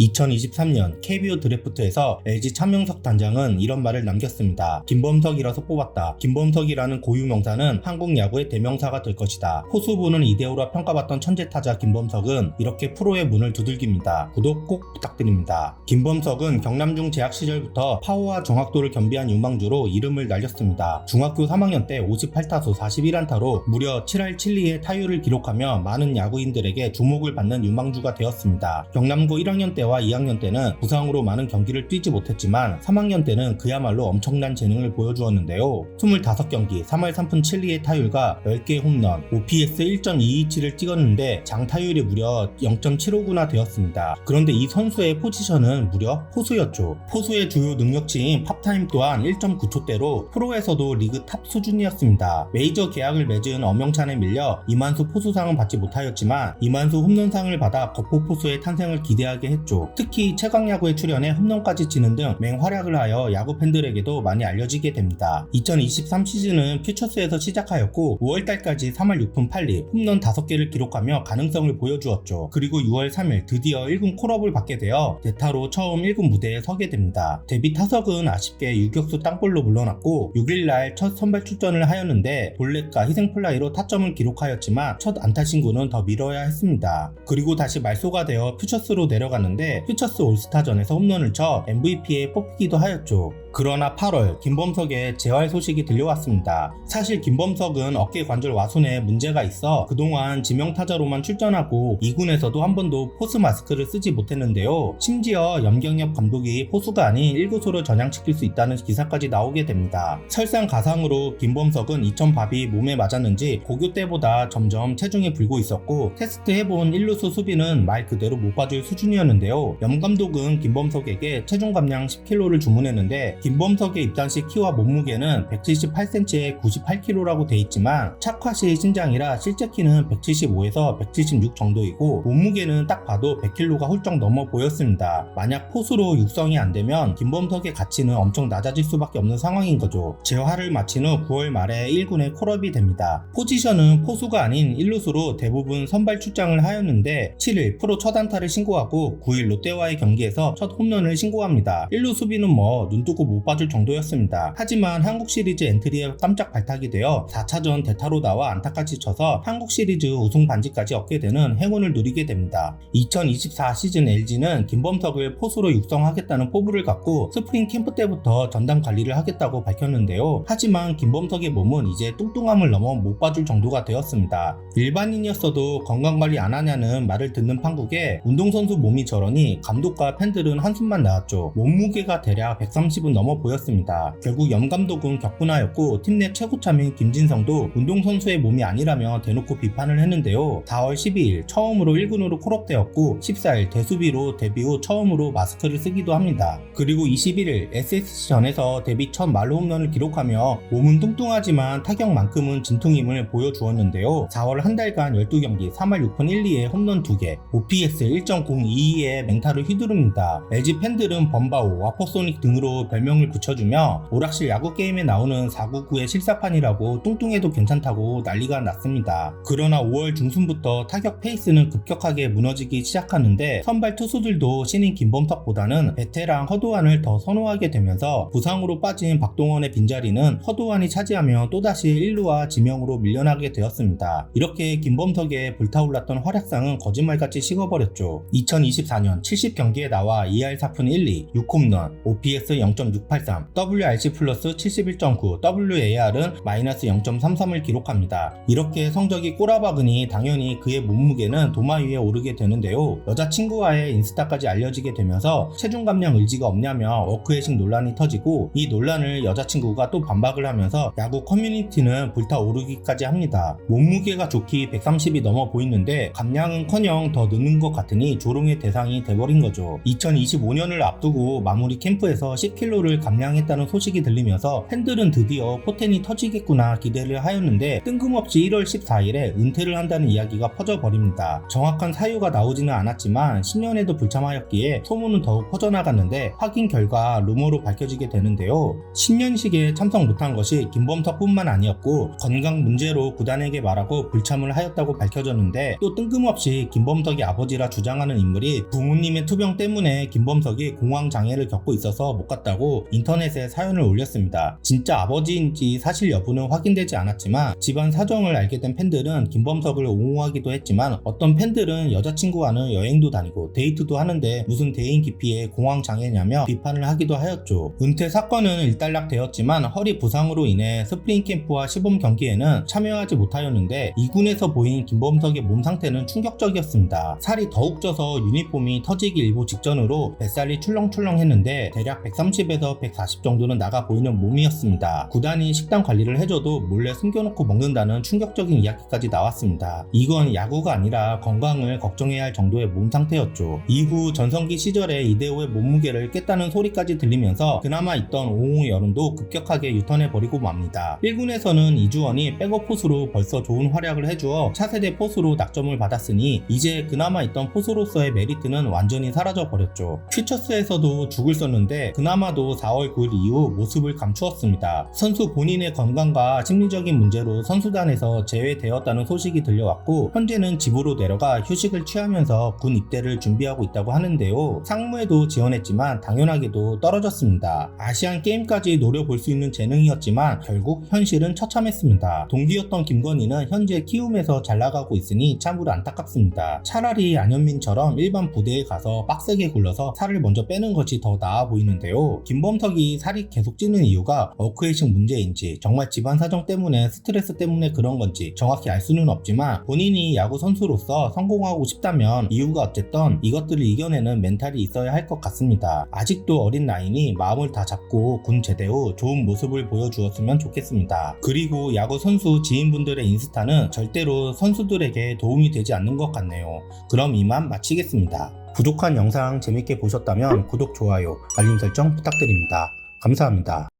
2023년 KBO 드래프트에서 LG 차명석 단장은 이런 말을 남겼습니다. 김범석이라서 뽑았다. 김범석이라는 고유 명사는 한국 야구의 대명사가 될 것이다. 포수부는 이대호라 평가받던 천재 타자 김범석은 이렇게 프로의 문을 두들깁니다. 구독 꼭 부탁드립니다. 김범석은 경남중 재학 시절부터 파워와 정확도를 겸비한 유망주로 이름을 날렸습니다. 중학교 3학년 때 58타수 41안타로 무려 7할 7리의 타율을 기록하며 많은 야구인들에게 주목을 받는 유망주가 되었습니다. 경남고 1학년 때와 2학년 때는 부상으로 많은 경기를 뛰지 못했지만 3학년 때는 그야말로 엄청난 재능을 보여주었는데요. 25경기 3할 3푼 7리의 타율과 10개의 홈런, OPS 1.227을 찍었는데 장타율이 무려 0.759나 되었습니다. 그런데 이 선수의 포지션은 무려 포수였죠. 포수의 주요 능력치인 팝타임 또한 1.9초대로 프로에서도 리그 탑 수준이었습니다. 메이저 계약을 맺은 엄영찬에 밀려 이만수 포수상은 받지 못하였지만 이만수 홈런상을 받아 거포 포수의 탄생을 기대하게 했죠. 특히 최강야구에 출연해 홈런까지 치는 등 맹활약을 하여 야구 팬들에게도 많이 알려지게 됩니다. 2023 시즌은 퓨처스에서 시작하였고 5월달까지 3할 6푼 8리 홈런 5개를 기록하며 가능성을 보여주었죠. 그리고 6월 3일 드디어 1군 콜업을 받게 되어 대타로 처음 1군 무대에 서게 됩니다. 데뷔 타석은 아쉽게 유격수 땅볼로 물러났고 6일날 첫 선발 출전을 하였는데 볼넷과 희생플라이로 타점을 기록하였지만 첫 안타 신구는 더 미뤄야 했습니다. 그리고 다시 말소가 되어 퓨처스로 내려갔는데 퓨처스 올스타전에서 홈런을 쳐 MVP에 뽑히기도 하였죠. 그러나 8월 김범석의 재활 소식이 들려왔습니다. 사실 김범석은 어깨 관절 와손에 문제가 있어 그동안 지명타자로만 출전하고 2군에서도 한 번도 포스 마스크를 쓰지 못했는데요. 심지어 염경엽 감독이 포수가 아닌 1구소로 전향시킬 수 있다는 기사까지 나오게 됩니다. 설상가상으로 김범석은 2000밥이 몸에 맞았는지 고교 때보다 점점 체중이 불고 있었고 테스트 해본 1루수 수비는 말 그대로 못 봐줄 수준이었는데요. 염 감독은 김범석에게 체중 감량 10kg를 주문했는데 김범석의 입단 시 키와 몸무게는 178cm에 98kg라고 돼 있지만 착화 시 신장이라 실제 키는 175에서 176 정도이고 몸무게는 딱 봐도 100kg가 훌쩍 넘어 보였습니다. 만약 포수로 육성이 안 되면 김범석의 가치는 엄청 낮아질 수밖에 없는 상황인 거죠. 재활을 마친 후 9월 말에 1군에 콜업이 됩니다. 포지션은 포수가 아닌 1루수로 대부분 선발 출장을 하였는데 7일 프로 첫 안타를 신고하고 9일 롯데와의 경기에서 첫 홈런을 신고합니다. 1루 수비는 뭐 눈뜨고 못 봐줄 정도였습니다. 하지만 한국 시리즈 엔트리에 깜짝 발탁이 되어 4차전 대타로 나와 안타까지 쳐서 한국 시리즈 우승 반지까지 얻게 되는 행운을 누리게 됩니다. 2024 시즌 LG는 김범석을 포수로 육성하겠다는 포부를 갖고 스프링 캠프 때부터 전담 관리를 하겠다고 밝혔는데요. 하지만 김범석의 몸은 이제 뚱뚱함을 넘어 못 봐줄 정도가 되었습니다. 일반인이었어도 건강관리 안 하냐는 말을 듣는 판국에 운동선수 몸이 저러니 감독과 팬들은 한숨만 나왔죠. 몸무게가 대략 130은 넘어 보였습니다. 결국 염 감독은 격분하였고 팀 내 최고참인 김진성도 운동선수의 몸이 아니라며 대놓고 비판을 했는데요. 4월 12일 처음으로 1군으로 콜업되었고 14일 대수비로 데뷔 후 처음으로 마스크를 쓰기도 합니다. 그리고 21일 SS전에서 데뷔 첫 말로 홈런을 기록하며 몸은 뚱뚱하지만 타격만큼은 진퉁임을 보여주었는데요. 4월 한 달간 12경기 3할 6푼 1, 2에 홈런 2개, OPS 1.022의 맹타를 휘두릅니다. LG 팬들은 범바오, 와퍼소닉 등으로 별명을 붙여주며 오락실 야구 게임에 나오는 499의 실사판이라고 뚱뚱해도 괜찮다고 난리가 났습니다. 그러나 5월 중순부터 타격 페이스는 급격하게 무너지기 시작하는데 선발 투수들도 신인 김범석보다는 베테랑 허도환을 더 선호하게 되면서 부상으로 빠진 박동원의 빈자리는 허도환이 차지하며 또다시 1루와 지명으로 밀려나게 되었습니다. 이렇게 김범석의 불타올랐던 활약상은 거짓말같이 식어버렸죠. 2024년 70경기에 나와 2할 4푼 1, 2, 6홈런, OPS 0.683, WRC 플러스 71.9, WAR은 마이너스 0.33을 기록합니다. 이렇게 성적이 꼬라박으니 당연히 그의 몸무게는 도마 위에 오르게 되는데요. 여자친구와의 인스타까지 알려지게 되면서 체중 감량 의지가 없냐며 워크회식 논란이 터지고 이 논란을 여자친구가 또 반박을 하면서 야구 커뮤니티는 불타오르기까지 합니다. 몸무게가 좋기 130이 넘어 보이는데 감량은커녕 더 느는 것 같으니 조롱의 대상이 돼버린 거죠. 2025년을 앞두고 마무리 캠프에서 10kg를 선 수를 감량했다는 소식이 들리면서 팬들은 드디어 포텐이 터지겠구나 기대를 하였는데 뜬금없이 1월 14일에 은퇴를 한다는 이야기가 퍼져버립니다. 정확한 사유가 나오지는 않았지만 10년에도 불참하였기에 소문은 더욱 퍼져나갔는데 확인 결과 루머로 밝혀지게 되는데요. 신년식에 참석 못한 것이 김범석뿐만 아니었고 건강 문제로 구단에게 말하고 불참을 하였다고 밝혀졌는데 또 뜬금없이 김범석이 아버지라 주장하는 인물이 부모님의 투병 때문에 김범석이 공황 장애를 겪고 있어서 못 갔다고 인터넷에 사연을 올렸습니다. 진짜 아버지인지 사실 여부는 확인되지 않았지만 집안 사정을 알게 된 팬들은 김범석을 옹호하기도 했지만 어떤 팬들은 여자친구와는 여행도 다니고 데이트도 하는데 무슨 대인 기피에 공황 장애냐며 비판을 하기도 하였죠. 은퇴 사건은 일단락되었지만 허리 부상으로 인해 스프링 캠프와 시범 경기에는 참여하지 못하였는데 2군에서 보인 김범석의 몸 상태는 충격적이었습니다. 살이 더욱 쪄서 유니폼이 터지기 일보 직전으로 뱃살이 출렁출렁했는데 대략 130에서 140 정도는 나가 보이는 몸이었습니다. 구단이 식단 관리를 해줘도 몰래 숨겨놓고 먹는다는 충격적인 이야기까지 나왔습니다. 이건 야구가 아니라 건강을 걱정해야 할 정도의 몸 상태였죠. 이후 전성기 시절에 이대호의 몸무게를 깼다는 소리까지 들리면서 그나마 있던 옹호 여론도 급격하게 유턴해버리고 맙니다. 1군에서는 이주원이 백업 포수로 벌써 좋은 활약을 해주어 차세대 포수로 낙점을 받았으니 이제 그나마 있던 포수로서의 메리트는 완전히 사라져 버렸죠. 퓨처스에서도 죽을 썼는데 그나마도 4월 9일 이후 모습을 감추었습니다. 선수 본인의 건강과 심리적인 문제로 선수단에서 제외되었다는 소식이 들려왔고 현재는 집으로 내려가 휴식을 취하면서 군 입대를 준비하고 있다고 하는데요. 상무에도 지원했지만 당연하게도 떨어졌습니다. 아시안 게임까지 노려볼 수 있는 재능이었지만 결국 현실은 처참했습니다. 동기였던 김건희는 현재 키움에서 잘 나가고 있으니 참으로 안타깝습니다. 차라리 안현민처럼 일반 부대에 가서 빡세게 굴러서 살을 먼저 빼는 것이 더 나아 보이는데요. 김 범석이 살이 계속 찌는 이유가 어크웨이식 문제인지 정말 집안 사정 때문에 스트레스 때문에 그런 건지 정확히 알 수는 없지만 본인이 야구 선수로서 성공하고 싶다면 이유가 어쨌든 이것들을 이겨내는 멘탈이 있어야 할 것 같습니다. 아직도 어린 나이니 마음을 다 잡고 군 제대 후 좋은 모습을 보여주었으면 좋겠습니다. 그리고 야구 선수 지인분들의 인스타는 절대로 선수들에게 도움이 되지 않는 것 같네요. 그럼 이만 마치겠습니다. 부족한 영상 재밌게 보셨다면 구독, 좋아요, 알림 설정 부탁드립니다. 감사합니다.